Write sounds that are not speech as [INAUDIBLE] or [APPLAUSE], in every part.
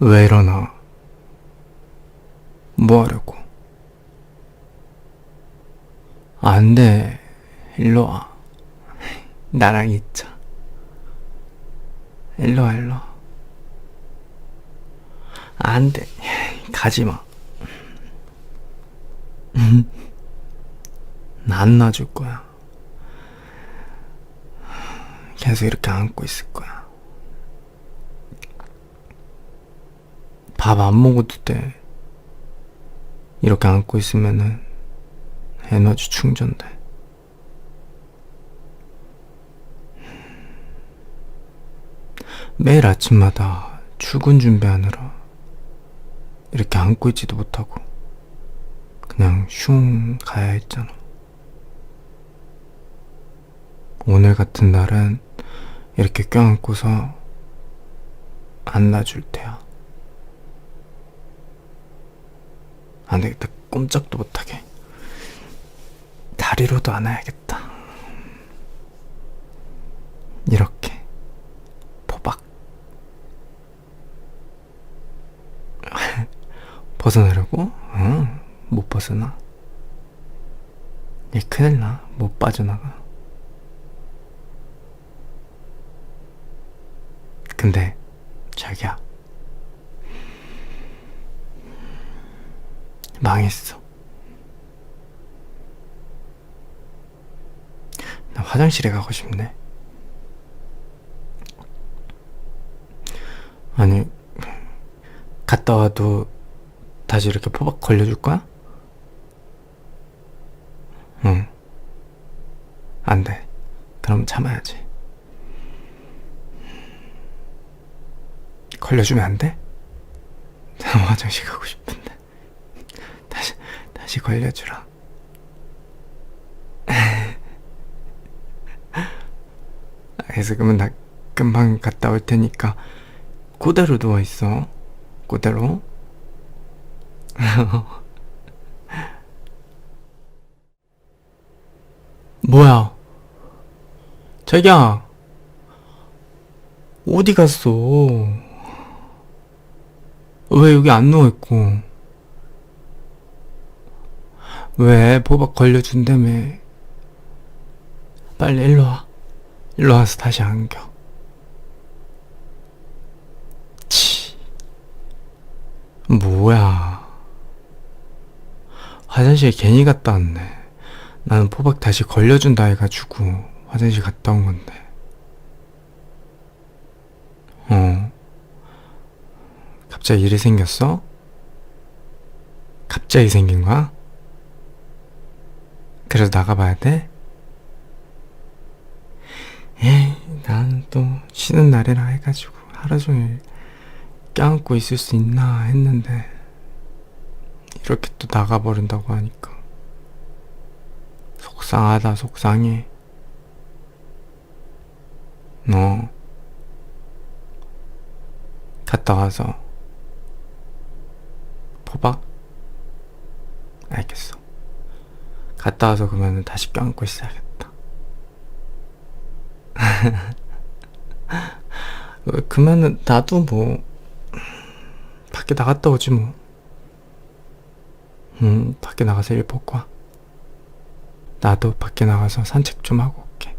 왜 이러나? 뭐 하려고? 안 돼. 일로 와. [LAUGHS] 나랑 있자. 일로 와, 일로 와. 안 돼. [LAUGHS] 가지 마. [LAUGHS] 난 놔줄 거야. 계속 이렇게 안고 있을 거야. 밥 안 먹어도 돼. 이렇게 안고 있으면은 에너지 충전돼. 매일 아침마다 출근 준비하느라 이렇게 안고 있지도 못하고 그냥 슝 가야 했잖아. 오늘 같은 날은 이렇게 껴안고서 안놔줄 테야. 안 되겠다. 꼼짝도 못하게. 다리로도 안아야겠다. 이렇게. 포박. [LAUGHS] 벗어나려고? 응, 못 벗어나. 얘 큰일 나. 못 빠져나가. 근데, 자기야. 망했어. 나 화장실에 가고 싶네. 아니, 갔다 와도 다시 이렇게 포박 걸려줄 거야? 응. 안 돼. 그럼 참아야지. 걸려주면 안 돼? 나 [LAUGHS] 화장실 가고. 다시, 다시 걸려주라. [LAUGHS] 그래서 그러면 나 금방 갔다 올 테니까 그대로 누워 있어. 그대로. [LAUGHS] 뭐야? 자기야. 어디 갔어? 왜 여기 안 누워있고? 왜 보박 걸려준다며? 빨리 일로 와. 일로 와서 다시 안겨. 치. 뭐야. 화장실 괜히 갔다 왔네. 나는 포박 다시 걸려준다 해가지고 화장실 갔다 온 건데. 어. 갑자기 일이 생겼어? 갑자기 생긴 거야? 그래서 나가봐야 돼? 에이, 나는 또 쉬는 날이라 해가지고 하루 종일 껴안고 있을 수 있나 했는데 이렇게 또 나가버린다고 하니까 속상하다 속상해 너 갔다 와서 포박? 알겠어 갔다 와서 그러면 다시 껴안고 있어야겠다 어, [LAUGHS] 그러면은 나도 뭐 밖에 나갔다 오지 뭐. 음, 밖에 나가서 일 보고 와. 나도 밖에 나가서 산책 좀 하고 올게.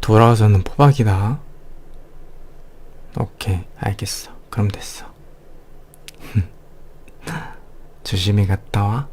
돌아와서는 포박이다. 오케이, 알겠어. 그럼 됐어. 조심히 갔다 와.